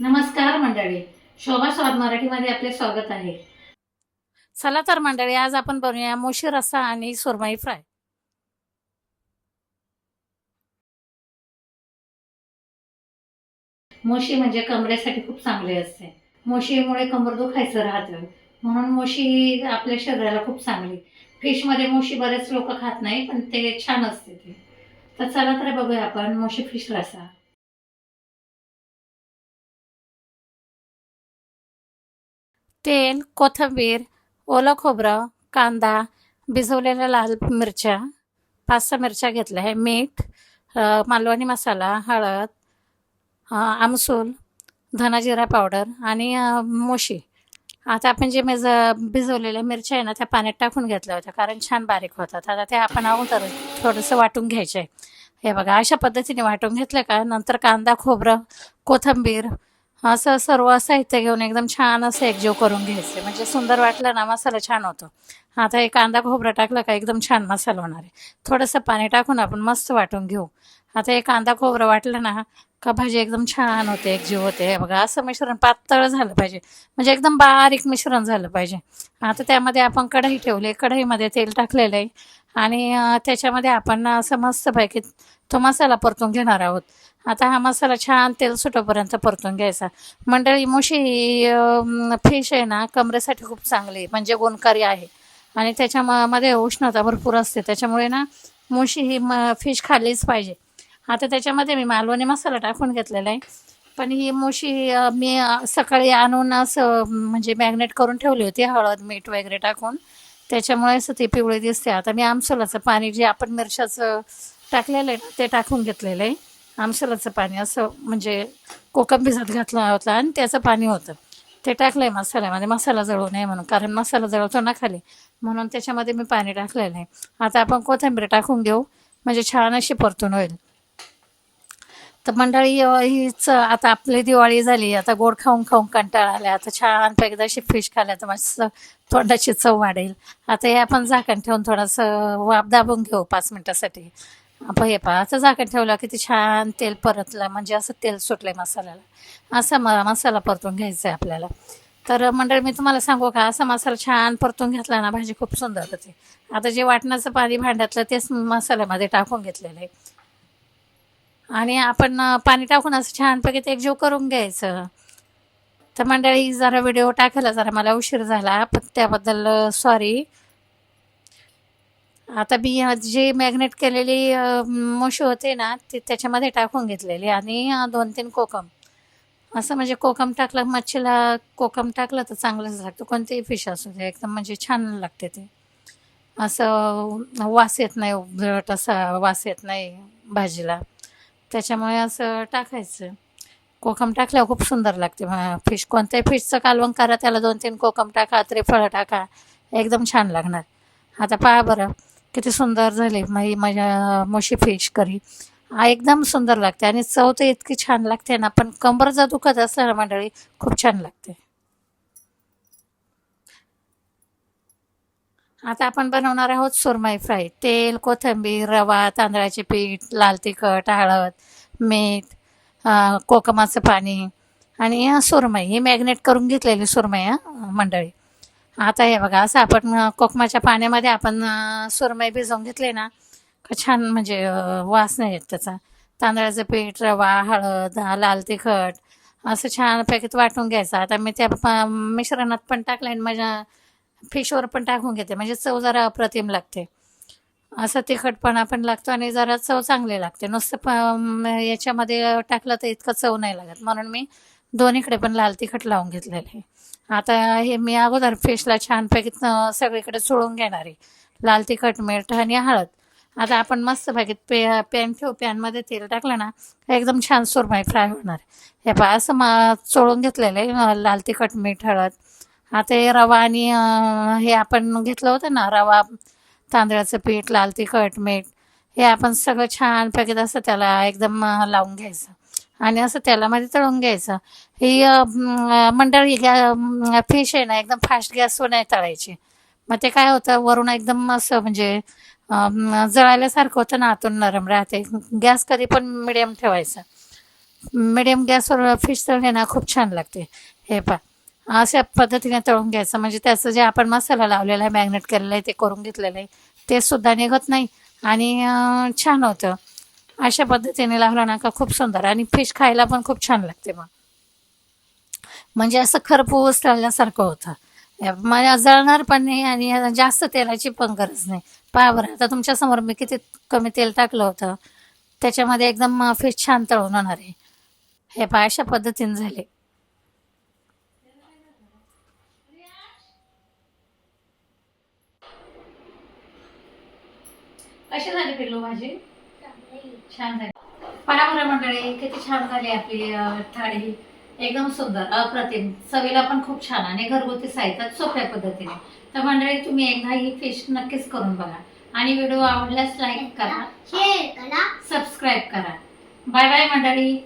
नमस्कार मंडळी. शोभा स्वाद मराठीमध्ये आपले स्वागत आहे. चला तर मंडळी आज आपण बनवूया मोशी रस्सा आणि सुरमई फ्राय. मोशी म्हणजे कमरेसाठी खूप चांगली असते. मोशीमुळे कमर दुखायचं राहतं. म्हणून मोशी आपल्या शरीराला खूप चांगली. फिशमध्ये मोशी बरेच लोक खात नाही पण ते छान असते ते. तर चला तर बघूया आपण मोशी फिश रस्सा. तेल कोथिंबीर ओलं खोबरं कांदा भिजवलेल्या लाल मिरच्या पाच सहा मिरच्या घेतल्या आहे. मीठ मालवणी मसाला हळद आमसूल धना जिरा पावडर आणि मोशी. आता आपण जे मेज भिजवलेल्या मिरच्या आहे ना त्या पाण्यात टाकून घेतल्या होत्या कारण छान बारीक होतात. आता ते आपण अगोदर थोडंसं वाटून घ्यायचं आहे हे बघा अशा पद्धतीने वाटून घेतलं का नंतर कांदा खोबरं कोथिंबीर असं सर्व साहित्य घेऊन एकदम छान असं एकजीव करून घ्यायचे. म्हणजे सुंदर वाटलं ना मसाला छान होतो. आता हे कांदा खोबरं टाकलं का एकदम छान मसाला होणार आहे. थोडंसं पाणी टाकून आपण मस्त वाटून घेऊ. आता हे कांदा खोबरं वाटलं ना का भाजी एकदम छान होते एकजीव होते. हे बघा असं मिश्रण पातळ झालं पाहिजे. म्हणजे एकदम बारीक मिश्रण झालं पाहिजे. आता त्यामध्ये आपण कढई ठेवली. कढईमध्ये तेल टाकलेलं आहे. आणि त्याच्यामध्ये आपण असं मस्तपैकी तो मसाला परतून घेणार आहोत. आता हा मसाला छान तेल सुटोपर्यंत परतून घ्यायचा. मंडळी मोशी फिश आहे ना कमरेसाठी खूप चांगली म्हणजे गुणकारी आहे. आणि त्याच्यामध्ये उष्णता भरपूर असते त्याच्यामुळे ना मोशी ही म फिश खाल्लीच पाहिजे. आता त्याच्यामध्ये मी मालवणी मसाला टाकून घेतलेला आहे. पण ही मोशी मी सकाळी आणून असं म्हणजे मॅग्नेट करून ठेवली होती हळद मीठ वगैरे टाकून. त्याच्यामुळे असं ती पिवळी दिसते. आता मी आमसोलाचं पाणी जे आपण मिरच्याचं टाकलेलं आहे ना ते टाकून घेतलेलं आहे. आमसोलाचं पाणी असं म्हणजे कोकम भिजत घातला होता आणि त्याचं पाणी होतं. ते टाकलं आहे मसाल्यामध्ये मसाला जळू नये म्हणून कारण मसाला जळवतो ना खाली. म्हणून त्याच्यामध्ये मी पाणी टाकलेलं आहे. आता आपण कोथिंबीर टाकून घेऊ म्हणजे छान अशी परतून होईल. तर मंडळी हीच आता आपली दिवाळी झाली. आता गोड खाऊन खाऊन कंटाळा आला. आता एकदा अशी फिश खाल्या तर मस्त तोंडाची चव वाढेल. आता हे आपण झाकण ठेवून थोडंसं वाप दाबून घेऊ पाच मिनटासाठी. आपण हे पहा असं झाकण ठेवलं किती छान तेल परतलं म्हणजे असं तेल सुटलंय मसाल्याला. असा म मसाला परतून घ्यायचा आहे आपल्याला. तर मंडळी मी तुम्हाला सांगू का असा मसाला छान परतून घेतला ना भाजी खूप सुंदर होते. आता जे वाटणाचं पाणी भांड्यातलं तेच मसाल्यामध्ये टाकून घेतलेलं आहे. आणि आपण पाणी टाकून असं छानपैकी ते एकजीव करून घ्यायचं. तर मंडळी जरा व्हिडिओ टाकायला जरा मला उशीर झाला पण त्याबद्दल सॉरी आता मी जे मॅग्नेट केलेली मोशी होते ना ते त्याच्यामध्ये टाकून घेतलेली. आणि दोन तीन कोकम. असं म्हणजे कोकम टाकलं मच्छीला कोकम टाकलं तर चांगलंच लागतं. कोणतेही फिश असू दे एकदम म्हणजे छान लागते ते. असं वास येत नाही उभट असा वास येत नाही भाजीला. त्याच्यामुळे असं टाकायचं. कोकम टाकल्यावर खूप सुंदर लागते फिश कोणत्याही फिशचं कालवण करा त्याला दोन तीन कोकम टाका त्रिफळं टाका एकदम छान लागणार. आता पहा बरं. किती सुंदर झाले. माझी माझ्या मोशी फिश करी. हा एकदम सुंदर लागते आणि चव तर इतकी छान लागते ना पण कंबर जर दुखत असलं ना मंडळी खूप छान लागते. आता आपण बनवणार आहोत सुरमई फ्राय. तेल कोथिंबीर रवा तांदळाचे पीठ लाल तिखट हळद मीठ कोकमाचं पाणी आणि सुरमई. ही मॅग्नेट करून घेतलेली सुरमई मंडळी. आता हे बघा असं आपण कोकमाच्या पाण्यामध्ये आपण सुरमई भिजवून घेतले ना का छान म्हणजे वास नाही येत त्याचा. तांदळाचं पीठ रवा हळद लाल तिखट असं छान पॅकेट वाटून घ्यायचं. आता मी त्या मिश्रणात पण टाकलं आणि माझ्या फिशवर पण टाकून घेते. म्हणजे चव जरा अप्रतिम लागते. असं तिखटपणा पण लागतो आणि जरा चव चांगली लागते. नुसतं प याच्यामध्ये टाकलं तर इतकं चव नाही लागत. म्हणून मी दोन्हीकडे पण लाल तिखट लावून घेतलेलं आहे. आता हे मी अगोदर फिशला छानपैकी सगळीकडे चोळून घेणार आहे. लाल तिखट मीठ आणि हळद. आता आपण मस्त पे पॅन ठेवू. पॅनमध्ये तेल टाकलं ना एकदम छान सुरमई फ्राय होणार हे पहा असं मा चोळून घेतलेलं आहे लाल तिखट मीठ हळद. आता हे रवा आणि हे आपण घेतलं होतं ना रवा तांदळाचं पीठ लाल तिखट मीठ हे आपण सगळं छानपैकी असं त्याला एकदम लावून घ्यायचं. आणि असं तेलामध्ये म्हणजे तळून घ्यायचं. ही मंडळी गॅ फिश आहे ना एकदम फास्ट गॅसवर नाही तळायची. मग ते काय होतं वरून एकदम असं म्हणजे जळायल्यासारखं होतं ना आतून नरम राहते. गॅस कधी पण मिडियम ठेवायचा. मिडियम गॅसवर फिश तळले ना खूप छान लागते. हे पा अशा पद्धतीने तळून घ्यायचं. म्हणजे त्याचं जे आपण मसाला लावलेला आहे मॅग्नेट केलेलं आहे ते करून घेतलेलं आहे ते सुद्धा निघत नाही. आणि छान होतं. अशा पद्धतीने लावला ना का खूप सुंदर आणि फिश खायला पण खूप छान लागते मग. म्हणजे असं खरपूस तळल्यासारखं होतं. या- जळणार पण नाही आणि जास्त तेलाची पण गरज नाही. पहा बरं आता तुमच्यासमोर मी किती कमी तेल टाकलं होतं. त्याच्यामध्ये एकदम फिश छान तळून होणार आहे हे पहा अशा पद्धतीने झाले. कशी झाली पिल्लू भाजी? छान झाली. पहा बरं मंडळी किती छान झाली आपली थाळी. एकदम सुंदर अप्रतिम. चवीला पण खूप छान आणि घरगुती साहित्यात सोप्या पद्धतीने. तर मंडळी तुम्ही एकदा ही फिश नक्कीच करून बघा. आणि व्हिडिओ आवडल्यास लाईक करा. शेअर करा. सबस्क्राईब करा. बाय बाय मंडळी.